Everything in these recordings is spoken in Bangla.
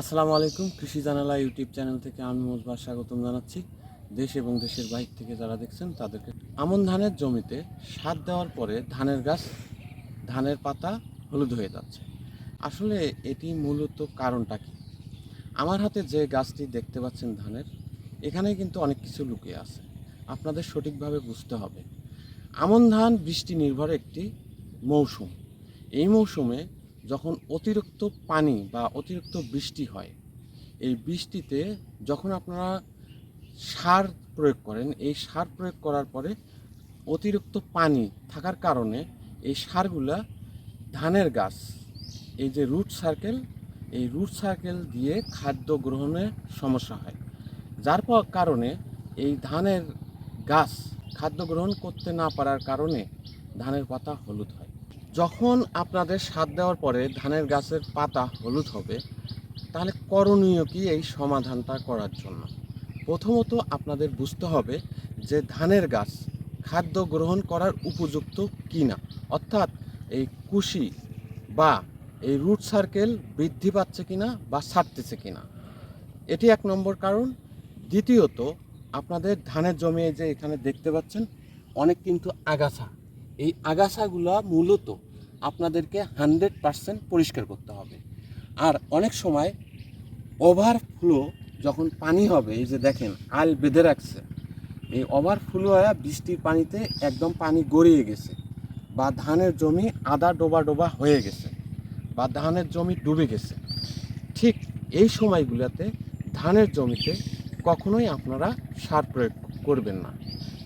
আসসালামু আলাইকুম, কৃষি জানালা ইউটিউব চ্যানেল থেকে আমি মোজবার স্বাগতম জানাচ্ছি। দেশ এবং দেশের বাইরে থেকে যারা দেখছেন, তাদেরকে আমন ধানের জমিতে সার দেওয়ার পরে ধানের গাছ, ধানের পাতা হলুদ হয়ে যাচ্ছে। আসলে এটি মূলত কারণটা কি? আমার হাতে যে গাছটি দেখতে পাচ্ছেন ধানের, এখানে কিন্তু অনেক কিছু লুকিয়ে আছে। আপনাদের সঠিকভাবে বুঝতে হবে। আমন ধান বৃষ্টি নির্ভর একটি মৌসুম। এই মৌসুমে যখন অতিরিক্ত পানি বা অতিরিক্ত বৃষ্টি হয়, এই বৃষ্টিতে যখন আপনারা সার প্রয়োগ করেন, এই সার প্রয়োগ করার পরে অতিরিক্ত পানি থাকার কারণে এই সারগুলা ধানের গাছ, এই যে রুট সার্কেল, এই রুট সার্কেল দিয়ে খাদ্য গ্রহণে সমস্যা হয়। যার কারণে এই ধানের গাছ খাদ্য গ্রহণ করতে না পারার কারণে ধানের পাতা হলুদ হয়। যখন আপনাদের সার দেওয়ার পরে ধানের গাছের পাতা হলুদ হবে, তাহলে করণীয় কি এই সমাধানটা করার জন্য? প্রথমত আপনাদের বুঝতে হবে যে ধানের গাছ খাদ্য গ্রহণ করার উপযুক্ত কি না অর্থাৎ এই কুশি বা এই রুট সার্কেল বৃদ্ধি পাচ্ছে কিনা বা ছাড়তেছে কিনা। এটি এক নম্বর কারণ। দ্বিতীয়ত, আপনাদের ধানের জমি যে এখানে দেখতে পাচ্ছেন, অনেক কিন্তু আগাছা। এই আগাছাগুলো মূলত আপনাদেরকে হান্ড্রেড পারসেন্ট পরিষ্কার করতে হবে। আর অনেক সময় ওভারফ্লো যখন পানি হবে, এই যে দেখেন, আল বেঁধে রাখছে। এই ওভারফ্লো হয়ে বৃষ্টির পানিতে একদম পানি গড়িয়ে গেছে বা ধানের জমি আদা ডোবা ডোবা হয়ে গেছে বা ধানের জমি ডুবে গেছে। ঠিক এই সময়গুলোতে ধানের জমিতে কখনোই আপনারা সার প্রয়োগ করবেন না।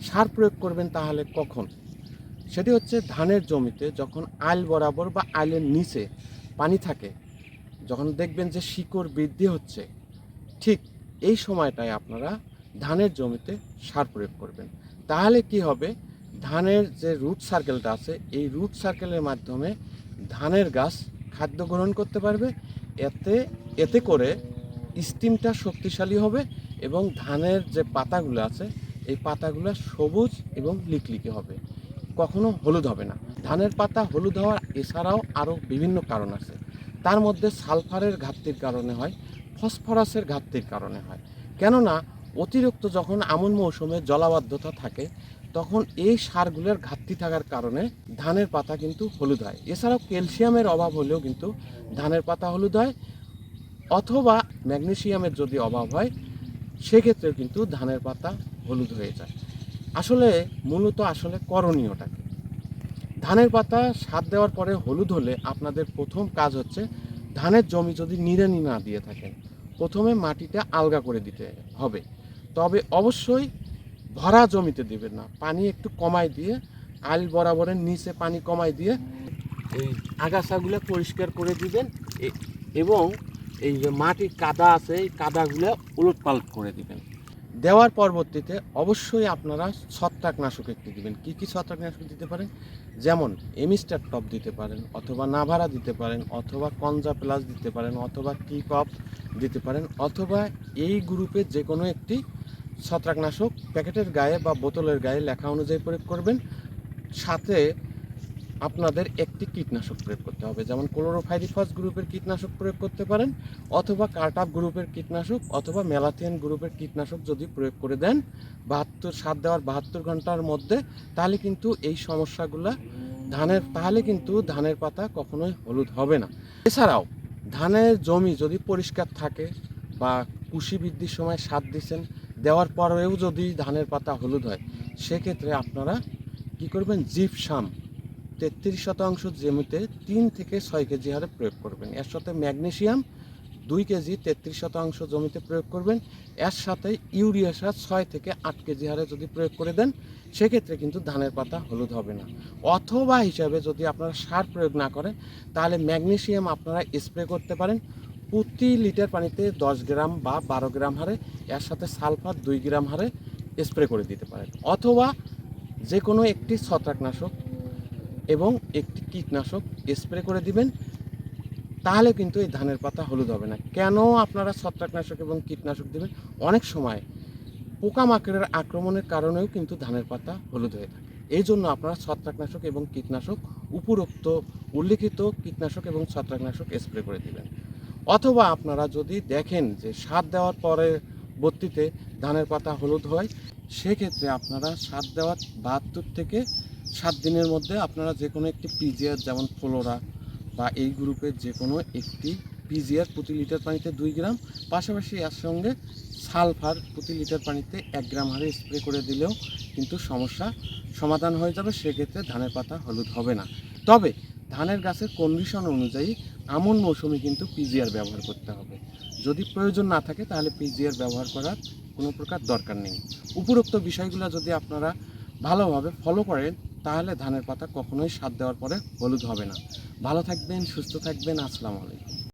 সার প্রয়োগ করবেন তাহলে কখন? সেটি হচ্ছে ধানের জমিতে যখন আইল বরাবর বা আইলের নিচে পানি থাকে, যখন দেখবেন যে শিকড় বৃদ্ধি হচ্ছে, ঠিক এই সময়টায় আপনারা ধানের জমিতে সার প্রয়োগ করবেন। তাহলে কি হবে? ধানের যে রুট সার্কেলটা আছে, এই রুট সার্কেলের মাধ্যমে ধানের গাছ খাদ্য গ্রহণ করতে পারবে। এতে এতে করে স্টিমটা শক্তিশালী হবে এবং ধানের যে পাতাগুলো আছে, এই পাতাগুলো সবুজ এবং লিকলিকে হবে। কখনো হলুদ হবে না। ধানের পাতা হলুদ হওয়ার এছাড়াও আরও বিভিন্ন কারণ আছে। তার মধ্যে সালফারের ঘাটতির কারণে হয়, ফসফরাসের ঘাটতির কারণে হয়। কেননা, অতিরিক্ত যখন আমন মৌসুমে জলাবদ্ধতা থাকে, তখন এই সারগুলোর ঘাটতি থাকার কারণে ধানের পাতা কিন্তু হলুদ হয়। এছাড়াও ক্যালসিয়ামের অভাব হলেও কিন্তু ধানের পাতা হলুদ হয়, অথবা ম্যাগনেসিয়ামের যদি অভাব হয়, সেক্ষেত্রেও কিন্তু ধানের পাতা হলুদ হয়ে যায়। আসলে মূলত আসলে করণীয়টাকে। ধানের পাতা সার দেওয়ার পরে হলুদ হলে আপনাদের প্রথম কাজ হচ্ছে ধানের জমি যদি নিড়ানি না দিয়ে থাকেন, প্রথমে মাটিটা আলগা করে দিতে হবে। তবে অবশ্যই ভরা জমিতে দেবেন না, পানি একটু কমাই দিয়ে আল বরাবরের নিচে পানি কমাই দিয়ে এই আগাছাগুলো পরিষ্কার করে দিবেন এবং এই যে মাটির কাদা আছে, এই কাদাগুলো উলট পালট করে দিবেন। দেওয়ার পরবর্তীতে অবশ্যই আপনারা ছত্রাকনাশক একটি দিবেন। কি কি ছত্রাকনাশক দিতে পারেন যেমন এমিস্টার টপ দিতে পারেন, অথবা নাভারা দিতে পারেন, অথবা কনজা প্লাস দিতে পারেন, অথবা কিক অফ দিতে পারেন, অথবা এই গ্রুপে যে কোনো একটি ছত্রাকনাশক প্যাকেটের গায়ে বা বোতলের গায়ে লেখা অনুযায়ী প্রয়োগ করবেন। সাথে আপনাদের একটি কীটনাশক প্রয়োগ করতে হবে, যেমন ক্লোরোফাইরিফাস গ্রুপের কীটনাশক প্রয়োগ করতে পারেন, অথবা কার্টাপ গ্রুপের কীটনাশক, অথবা মেলাথিয়ান গ্রুপের কীটনাশক যদি প্রয়োগ করে দেন বাহাত্তর, সাত দেওয়ার বাহাত্তর ঘণ্টার মধ্যে, তাহলে কিন্তু এই সমস্যাগুলো ধানের, তাহলে কিন্তু ধানের পাতা কখনোই হলুদ হবে না। এছাড়াও, ধানের জমি যদি পরিষ্কার থাকে বা কুশি বৃদ্ধির সময় সার দিচ্ছেন, দেওয়ার পরেও যদি ধানের পাতা হলুদ হয়, সেক্ষেত্রে আপনারা কি করবেন? জিপসাম তেত্রিশ শতাংশ জমিতে তিন থেকে ছয় কেজি হারে প্রয়োগ করবেন। এর সাথে ম্যাগনেশিয়াম দুই কেজি তেত্রিশ শতাংশ জমিতে প্রয়োগ করবেন। এর সাথে ইউরিয়া সার ছয় থেকে আট কেজি হারে যদি প্রয়োগ করে দেন, সেক্ষেত্রে কিন্তু ধানের পাতা হলুদ হবে না। অথবা হিসাবে যদি আপনারা সার প্রয়োগ না করেন, তাহলে ম্যাগনেশিয়াম আপনারা স্প্রে করতে পারেন। প্রতি লিটার পানিতে দশ গ্রাম বা বারো গ্রাম হারে, এর সাথে সালফার দুই গ্রাম হারে স্প্রে করে দিতে পারেন। অথবা যে কোনো একটি ছত্রাকনাশক এবং একটি কীটনাশক স্প্রে করে দিবেন, তাহলে কিন্তু এই ধানের পাতা হলুদ হবে না। কেন আপনারা ছত্রাকনাশক এবং কীটনাশক দেবেন? অনেক সময় পোকামাকড়ের আক্রমণের কারণেও কিন্তু ধানের পাতা হলুদ হয়ে থাকে। এই জন্য আপনারা ছত্রাকনাশক এবং কীটনাশক, উপরোক্ত উল্লিখিত কীটনাশক এবং ছত্রাকনাশক স্প্রে করে দিবেন। অথবা আপনারা যদি দেখেন যে সার দেওয়ার পরে বর্তিতে ধানের পাতা হলুদ হয়, সেক্ষেত্রে আপনারা সার দেওয়ার বাহাত্তর থেকে সাত দিনের মধ্যে আপনারা যে কোনো একটি পিজিআর, যেমন ফ্লোরা বা এই গ্রুপের যে কোনো একটি পিজিআর প্রতি লিটার পানিতে দুই গ্রাম, পাশাপাশি এর সঙ্গে সালফার প্রতি লিটার পানিতে এক গ্রাম হারে স্প্রে করে দিলেও কিন্তু সমস্যা সমাধান হয়ে যাবে, সেক্ষেত্রে ধানের পাতা হলুদ হবে না। তবে ধানের গাছের কন্ডিশন অনুযায়ী আমন মৌসুমে কিন্তু পিজিআর ব্যবহার করতে হবে। যদি প্রয়োজন না থাকে তাহলে পিজিআর ব্যবহার করার কোনো প্রকার দরকার নেই। উপরোক্ত বিষয়গুলো যদি আপনারা ভালোভাবে ফলো করেন তাহলে ধানের পাতা কখনোই সার দেওয়ার পরে হলুদ হবে না। ভালো থাকবেন, সুস্থ থাকবেন, আসসালামু আলাইকুম।